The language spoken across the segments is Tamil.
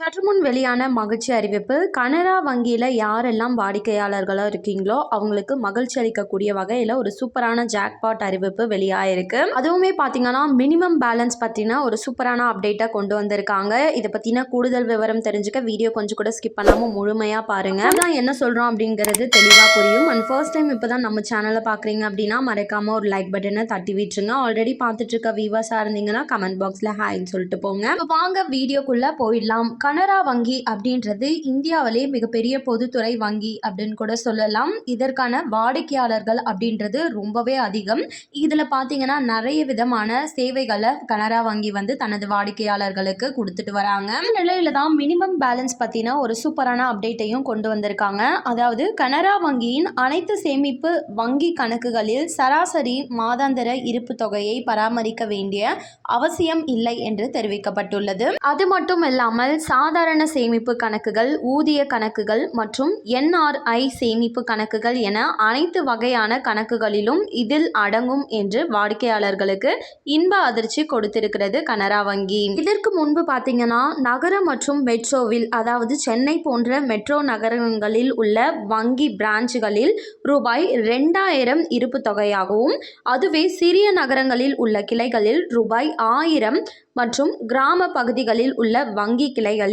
சற்று முன் வெளியான மகிழ்ச்சி அறிவிப்பு கனரா வங்கியில் யாரெல்லாம் வாடிக்கையாளர்களாக இருக்கீங்களோ அவங்களுக்கு மகிழ்ச்சி அளிக்கக்கூடிய வகையில் ஒரு சூப்பரான ஜாக்பாட் அறிவிப்பு வெளியாயிருக்கு. அதுவுமே பார்த்தீங்கன்னா மினிமம் பேலன்ஸ் பற்றின ஒரு சூப்பரான அப்டேட்டை கொண்டு வந்திருக்காங்க. இதை பற்றின கூடுதல் விவரம் தெரிஞ்சுக்க வீடியோ கொஞ்சம் கூட ஸ்கிப் பண்ணாமல் முழுமையாக பாருங்கள் நான் என்ன சொல்கிறோம் அப்படிங்கிறது தெளிவாக புரியும். அண்ட் ஃபர்ஸ்ட் டைம் இப்போ தான் நம்ம சேனலை பார்க்குறீங்க அப்படின்னா மறக்காமல் ஒரு லைக் பட்டனை தட்டி விட்டுருங்க. ஆல்ரெடி பார்த்துட்டு இருக்க வியூவர்ஸாக இருந்தீங்கன்னா கமெண்ட் பாக்ஸில் ஹாய்ன்னு சொல்லிட்டு போங்க. இப்போ வாங்க வீடியோக்குள்ளே போயிடலாம். கனரா வங்கி அப்படின்றது இந்தியாவிலே மிகப்பெரிய பொதுத்துறை வங்கி அப்படின்னு கூட சொல்லலாம். இதற்கான வாடிக்கையாளர்கள் அப்படின்றது ரொம்பவே அதிகம். இதில் பார்த்தீங்கன்னா நிறைய விதமான சேவைகளை கனரா வங்கி வந்து தனது வாடிக்கையாளர்களுக்கு கொடுத்துட்டு வராங்க. நிலையில தான் மினிமம் பேலன்ஸ் பற்றின ஒரு சூப்பரான அப்டேட்டையும் கொண்டு வந்திருக்காங்க. அதாவது கனரா வங்கியின் அனைத்து சேமிப்பு வங்கி கணக்குகளில் சராசரி மாதாந்திர இருப்பு தொகையை பராமரிக்க வேண்டிய அவசியம் இல்லை என்று தெரிவிக்கப்பட்டுள்ளது. அது மட்டும் இல்லாமல் சாதாரண சேமிப்பு கணக்குகள் ஊதிய கணக்குகள் மற்றும் என்ஆர்ஐ சேமிப்பு கணக்குகள் என அனைத்து வகையான கணக்குகளிலும் இதில் அடங்கும் என்று வாடிக்கையாளர்களுக்கு இன்ப அதிர்ச்சி கொடுத்திருக்கிறது கனரா வங்கி. இதற்கு முன்பு பார்த்தீங்கன்னா நகர மற்றும் மெட்ரோவில் அதாவது சென்னை போன்ற மெட்ரோ நகரங்களில் உள்ள வங்கி பிரான்ச்சுகளில் ரூபாய் ரெண்டாயிரம் இருப்பு தொகையாகவும் அதுவே சிறிய நகரங்களில் உள்ள கிளைகளில் ரூபாய் ஆயிரம் மற்றும் கிராம பகுதிகளில் உள்ள வங்கி கிளைகளில்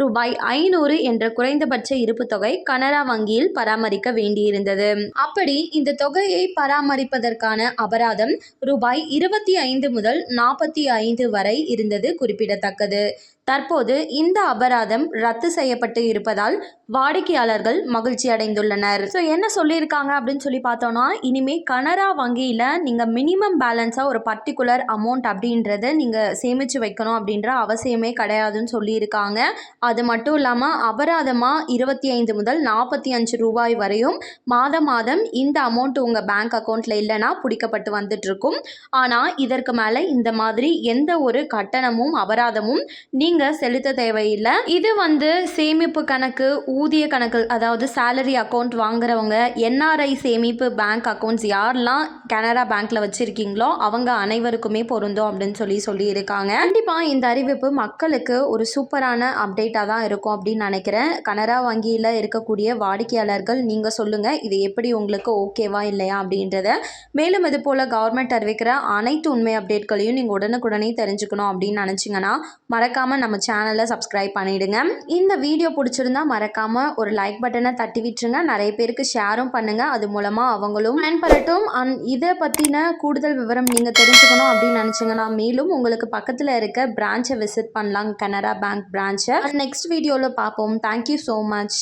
ரூபாய் ஐநூறு என்ற குறைந்தபட்ச இருப்பு தொகை கனரா வங்கியில் பராமரிக்க வேண்டியிருந்தது. அப்படி இந்த தொகையை பராமரிப்பதற்கான அபராதம் ரூபாய் இருபத்தி ஐந்து முதல் நாற்பத்தி ஐந்து வரை இருந்தது குறிப்பிடத்தக்கது. தற்போது இந்த அபராதம் ரத்து செய்யப்பட்டு இருப்பதால் வாடிக்கையாளர்கள் மகிழ்ச்சி அடைந்துள்ளனர். ஸோ என்ன சொல்லியிருக்காங்க அப்படின்னு சொல்லி பார்த்தோன்னா இனிமே கனரா வங்கியில் நீங்கள் மினிமம் பேலன்ஸாக ஒரு பர்டிகுலர் அமௌண்ட் அப்படின்றத நீங்கள் சேமித்து வைக்கணும் அப்படின்ற அவசியமே கிடையாதுன்னு சொல்லியிருக்காங்க. அது மட்டும் இல்லாமல் அபராதமாக இருபத்தி ஐந்து முதல் நாற்பத்தி அஞ்சு ரூபாய் வரையும் மாதம் மாதம் இந்த அமௌண்ட் உங்கள் பேங்க் அக்கௌண்ட்டில் இல்லைன்னா பிடிக்கப்பட்டு வந்துட்ருக்கும் ஆனால் இதற்கு மேலே இந்த மாதிரி எந்த ஒரு கட்டணமும் அபராதமும் நீங்கள் செலுத்த தேவையில்லை. இது வந்து சேமிப்பு கணக்கு ஊதிய கணக்கு அதாவது சேலரி அக்கௌண்ட் வாங்குறவங்க என்ஆர்ஐ சேமிப்பு பேங்க் அக்கௌண்ட்ஸ் யாரெல்லாம் கனரா பேங்க்கில் வச்சுருக்கீங்களோ அவங்க அனைவருக்குமே பொருந்தும் அப்படின்னு சொல்லி சொல்லியிருக்காங்க. கண்டிப்பாக இந்த அறிவிப்பு மக்களுக்கு ஒரு சூப்பரான அப்டேட்டாக தான் இருக்கும் அப்படின்னு நினைக்கிறேன். கனரா வங்கியில் இருக்கக்கூடிய வாடிக்கையாளர்கள் நீங்கள் சொல்லுங்கள் இது எப்படி உங்களுக்கு ஓகேவா இல்லையா அப்படின்றத. மேலும் இது போல் கவர்மெண்ட் அறிவிக்கிற அனைத்து உண்மை அப்டேட்களையும் நீங்கள் உடனுக்குடனே தெரிஞ்சுக்கணும் அப்படின்னு நினச்சிங்கன்னா மறக்காமல் நம்ம சேனலை சப்ஸ்கிரைப் பண்ணிவிடுங்க இந்த வீடியோ பிடிச்சிருந்தா மறக்காமல் ஒரு லைக் பட்டனை தட்டி விட்டுருங்க. நிறைய பேருக்கு ஷேரும் பண்ணுங்கள் அது மூலமாக அவங்களும் பயன்படட்டும். அந் இதை பற்றின கூடுதல் விவரம் நீங்கள் தெரிஞ்சுக்கணும் அப்படின்னு நினச்சிங்கன்னா மேலும் உங்களுக்கு பக்கத்தில் இருக்க பிரான்ச்சை விசிட் பண்ணலாம். கனரா பேங்க் பிரான்ச்சை நெக்ஸ்ட் வீடியோவில் பார்ப்போம். Thank you so much